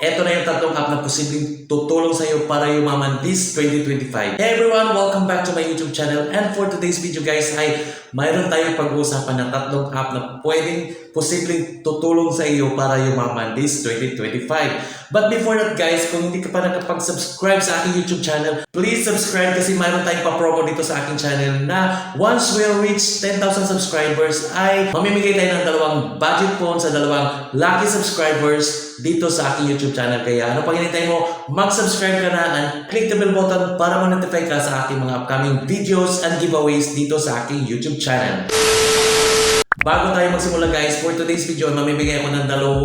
Ito na yung tatlong app na posibleng tutulong sa iyo para yumaman this 2025. Hey everyone! Welcome back to my YouTube channel. And for today's video guys ay mayroon tayong pag-uusapan na tatlong app na pwedeng posibleng tutulong sa iyo para yumaman this 2025. But before that guys, kung hindi ka pa nakapag-subscribe sa aking YouTube channel, please subscribe kasi mayroon tayong pa-promo dito sa aking channel na once we'll reach 10,000 subscribers ay mamimigay tayo ng dalawang budget phone sa dalawang lucky subscribers dito sa aking YouTube channel. Kaya ano pang hinintay mo, mag-subscribe ka na and click the bell button para ma-notify ka sa aking mga upcoming videos and giveaways dito sa aking YouTube channel. Bago tayo magsimula guys, for today's video, mamimigay ako ng dalawang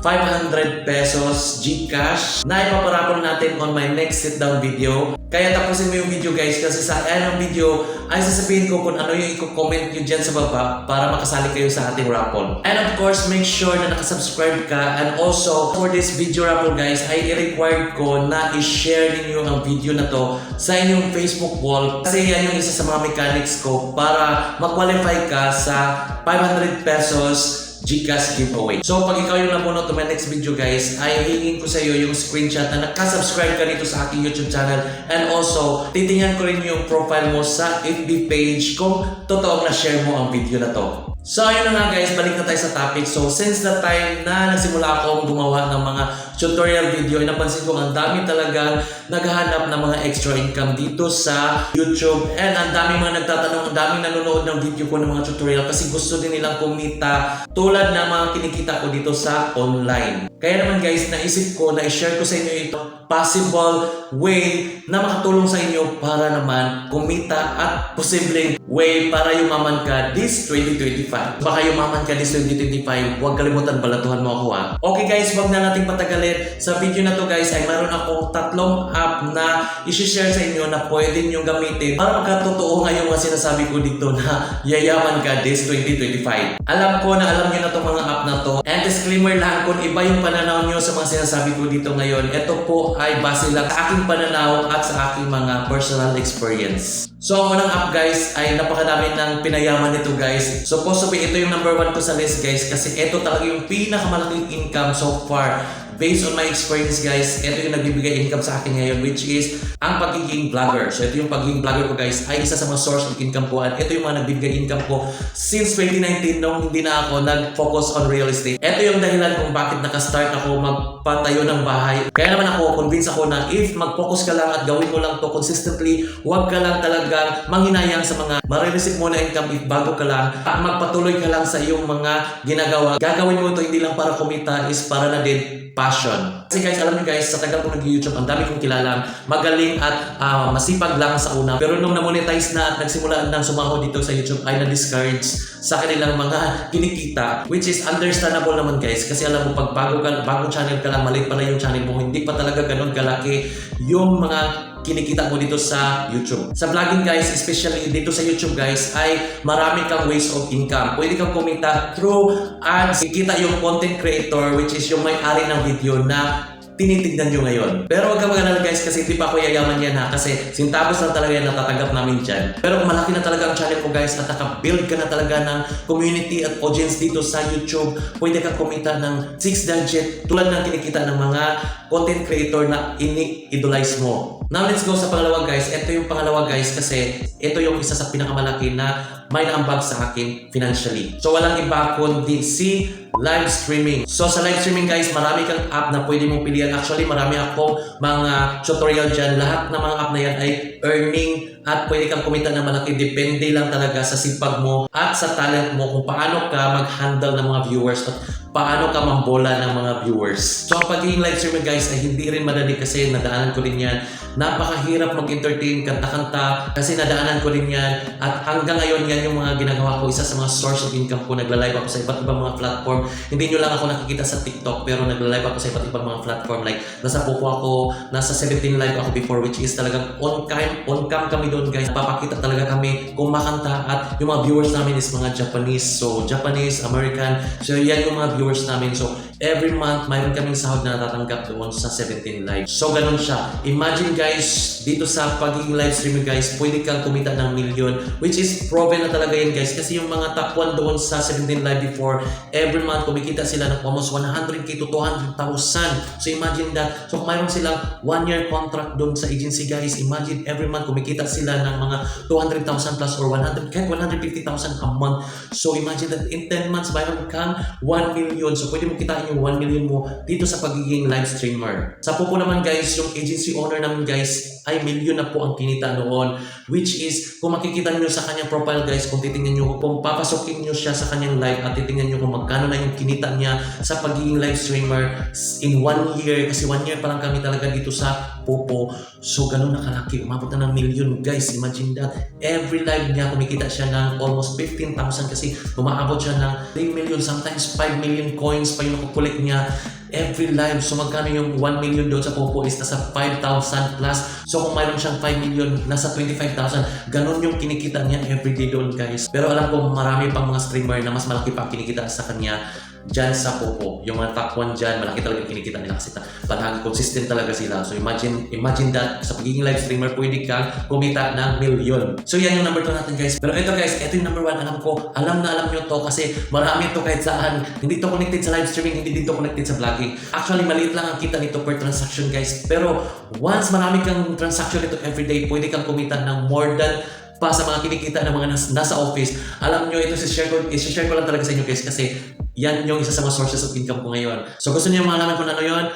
500 pesos Gcash na ipaparapol natin on my next sit-down video. Kaya tapusin mo yung video guys kasi sa end ng video ay sasabihin ko kung ano yung i-comment nyo dyan sa baba para makasali kayo sa ating raffle. And of course, make sure na nakasubscribe ka and also for this video raffle guys ay i-required ko na i-share ninyo ang video na to sa inyong Facebook wall kasi yan yung isa sa mga mechanics ko para ma-qualify ka sa 500 pesos Gcash giveaway. So pag ikaw yung napunod to my next video guys, ay hihingin ko sa iyo yung screenshot na nakasubscribe ka dito sa aking YouTube channel and also titingnan ko rin yung profile mo sa FB page kung totoong na-share mo ang video na to. So ayun na nga guys, balik na tayo sa topic. So since the time na nagsimula akong gumawa ng mga tutorial video, napansin ko ang dami talagang naghahanap ng mga extra income dito sa YouTube. And ang dami mga nagtatanong, ang daming nanonood ng video ko ng mga tutorial kasi gusto din nilang kumita tulad ng mga kinikita ko dito sa online. Kaya naman guys, naisip ko na i-share ko sa inyo ito possible way na makatulong sa inyo para naman kumita at posibleng way para yumaman ka this 2025. Baka yumaman ka this 2025, huwag kalimutan balatuhan mo ako ha. Okay guys, wag na nating patagalin. Sa video na to guys ay meron akong tatlong app na isi-share sa inyo na pwede nyo gamitin para magkatotoo nga yung mga sinasabi ko dito na yayaman ka this 2025. Alam ko na alam nyo na tong mga app na to. And disclaimer lang kung iba yung pananaw nyo sa mga sinasabi ko dito ngayon, ito po ay base lang sa aking pananaw at sa aking mga personal experience. So ang unang app guys ay napakadami ng pinayaman nito guys. To be ito yung number one ko sa list guys kasi ito talaga yung pinakamalaking income so far. Based on my experience guys, ito yung nagbibigay income sa akin ngayon which is ang pagiging vlogger. So ito yung pagiging vlogger ko guys ay isa sa mga source of income ko at ito yung mga nagbibigay income ko since 2019 nung hindi na ako nag-focus on real estate. Ito yung dahilan kung bakit nakastart ako magpatayo ng bahay. Kaya naman ako, convince ako na if mag-focus ka lang at gawin mo lang to consistently, huwag ka lang talagang manghinayang sa mga marireceive mo na income if bago ka lang at magpatuloy ka lang sa iyong mga ginagawa. Gagawin mo ito hindi lang para kumita is para na din passion. Kasi guys, alam niyo guys, sa tagal ko nag-YouTube, ang dami kong kilalang magaling at ah, masipag lang sa una. Pero nung na-monetize na at nagsimula nang sumahod dito sa YouTube, ay na-discourage sa kanilang mga kinikita. Which is understandable naman guys. Kasi alam mo, pag bago ka, bagong channel ka lang, maliit pa lang yung channel mo, hindi pa talaga ganun kalaki yung mga kinikita mo dito sa YouTube. Sa vlogging guys, especially dito sa YouTube guys, ay marami kang ways of income. Pwede kang kumita through ads. Kikita yung content creator which is yung may-ari ng video na tinitignan nyo ngayon. Pero huwag kang mag guys kasi hindi pa ako yayaman yan ha kasi sintabos na talaga yan natatanggap namin dyan. Pero kung malaki na talaga ang channel ko guys at naka-build ka na talaga ng community at audience dito sa YouTube, pwede kang kumita ng 6 digit tulad ng kinikita ng mga content creator na ini-idolize mo. Now let's go sa pangalawa guys. Ito yung pangalawa guys kasi ito yung isa sa pinakamalaki na may naambag sa akin financially. So walang iba kundi si live streaming. So sa live streaming guys, marami kang app na pwede mong pilihan. Actually, marami akong mga tutorial dyan. Lahat ng mga app na yan ay earning at pwede kang kumita ng malaki. Depende lang talaga sa sipag mo at sa talent mo kung paano ka mag-handle ng mga viewers at paano ka mambola ng mga viewers. So ang pagiging live streaming guys ay hindi rin madali kasi nadaanan ko rin yan. Napakahirap mag-entertain, kanta-kanta kasi nadaanan ko rin yan. At hanggang ngayon yan yung mga ginagawa ko. Isa sa mga source of income ko. Nagla-live ako sa iba't ibang mga platform. Hindi nyo lang ako nakikita sa TikTok pero nagla-live ako sa iba't ibang mga platform. Like nasa Poco ako, nasa 17 live ako before which is talagang on cam, on cam kami doon guys. Papakita talaga kami kung makanta at yung mga viewers namin is mga Japanese. So Japanese, American. So yan yung mga viewers namin. So every month, mayroon kaming sahod na natatanggap doon sa 17 Live. So, ganun siya. Imagine guys, dito sa pagiging live streamer guys, pwede kang kumita ng million, which is proven na talaga yan guys. Kasi yung mga top 1 doon sa 17 Live before, every month kumikita sila ng almost 100k to 200,000. So, imagine that. So, mayroon silang 1 year contract doon sa agency guys, imagine every month kumikita sila ng mga 200,000 plus or 100, kahit 150,000 a month. So, imagine that in 10 months, mayroon kang 1 million. So, pwede mo kitain yung 1 million mo dito sa pagiging live streamer. Sa Popo naman guys, yung agency owner namin guys, ay million na po ang kinita noon. Which is, kung makikita nyo sa kanyang profile guys, kung titingnan nyo, kung papasokin nyo siya sa kanyang live at titingnan nyo kung magkano na yung kinita niya sa pagiging live streamer in one year. Kasi one year pa lang kami talaga dito sa Popo. So, ganun na. Umabot na ng million guys. Imagine that. Every live niya, kumikita siya ng almost 15,000 kasi umaabot siya ng 3 million, sometimes 5 million coins pa yung nakukulik niya every live. So magkano yung 1 million doon sa Popo is nasa 5,000 plus. So kung mayroon siyang 5 million, nasa 25,000. Ganun yung kinikita niya everyday doon guys. Pero alam ko marami pang mga streamer na mas malaki pa kinikita sa kanya dyan sa Popo. Yung mga top 1 dyan, malaki talaga yung kinikita nila kasi palagi consistent talaga sila. So imagine imagine that sa pagiging live streamer, pwede kang kumita ng million. So yan yung number 2 natin guys. Pero ito guys, ito yung number 1. Alam ko, alam na alam nyo to kasi marami to kahit saan. Hindi to connected sa live streaming, hindi din to connected sa vlogging. Actually, maliit lang ang kita nito per transaction guys. Pero once marami kang transaction nito everyday, pwede kang kumita ng more than pa sa mga kinikita ng mga nas- nasa office. Alam nyo, ito si-share ko, i-share ko lang talaga sa inyo guys kasi yan yung isa sa mga sources of income ko ngayon. So gusto niyo malaman kung ano yun?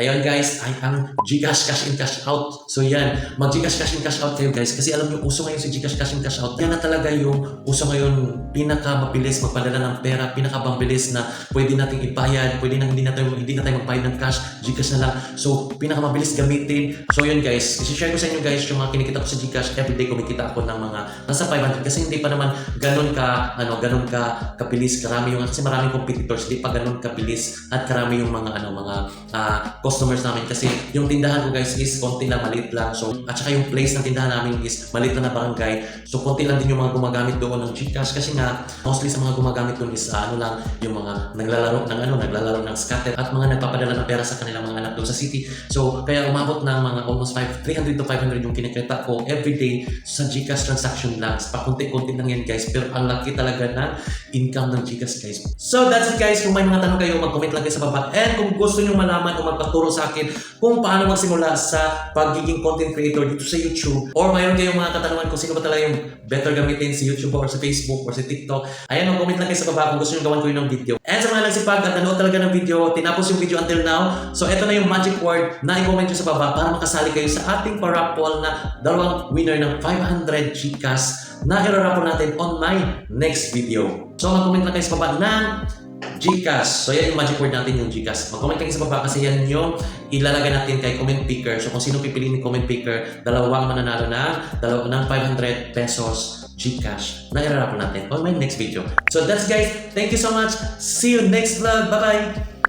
Ayun guys, ay ang Gcash cash in cash out. So yan, mag Gcash cash in cash out kayo guys kasi alam niyo uso ngayon si Gcash cash in cash out. Yan na talaga yung uso ngayon pinaka mabilis magpadala ng pera, pinaka mabilis na pwede nating ibayad, pwede nang hindi na tayo hindi na tayo magbayad ng cash, Gcash na lang. So pinaka mabilis gamitin. So yun guys, i-share ko sa inyo guys yung mga kinikita ko sa Gcash everyday kumikita ako ng mga nasa 500 kasi hindi pa naman ganun ka ano, ganun ka kabilis, karami yung kasi maraming competitors, hindi pa ganun kabilis at karami yung mga ano, mga ah, customers namin kasi yung tindahan ko guys is konti lang, maliit lang. So, at saka yung place ng tindahan namin is maliit lang na barangay. So, konti lang din yung mga gumagamit doon ng Gcash kasi nga mostly sa mga gumagamit doon is ah, ano lang yung mga naglalaro ng ano, naglalaro ng scatter at mga nagpapadala ng pera sa kanilang mga anak doon sa city. So, kaya umabot ng mga almost 5, 300 to 500 yung kinikita ko everyday sa Gcash transaction lang. Pakunti-kunti lang yan guys. Pero ang laki talaga ng income ng Gcash guys. So, that's it guys. Kung may mga tanong kayo, mag-comment lang kayo sa baba. And kung gusto nyo malaman o magpaturo sa akin kung paano magsimula sa pagiging content creator dito sa YouTube or mayroon kayong mga katanungan kung sino ba talaga yung better gamitin si YouTube or sa Facebook or sa TikTok, ayan, mag-comment lang kayo sa baba kung gusto nyo gawan ko yun ng video. And sa mga nagsipag at nanood talaga ng video, tinapos yung video until now, so ito na yung magic word na i-comment nyo sa baba para makasali kayo sa ating paraffle na dalawang winner ng 500 Gcash na irarapol natin on my next video. So mag-comment lang kayo sa baba ng Gcash. So yan yung magic word natin yung Gcash. Mag-comment kayo sa baba kasi yan yung ilalagay natin kay comment picker. So kung sino pipiliin ni comment picker, dalawang mananalo ng, dalawa, ng 500 pesos Gcash na irarapol natin on my next video. So that's guys. Thank you so much. See you next vlog. Bye-bye.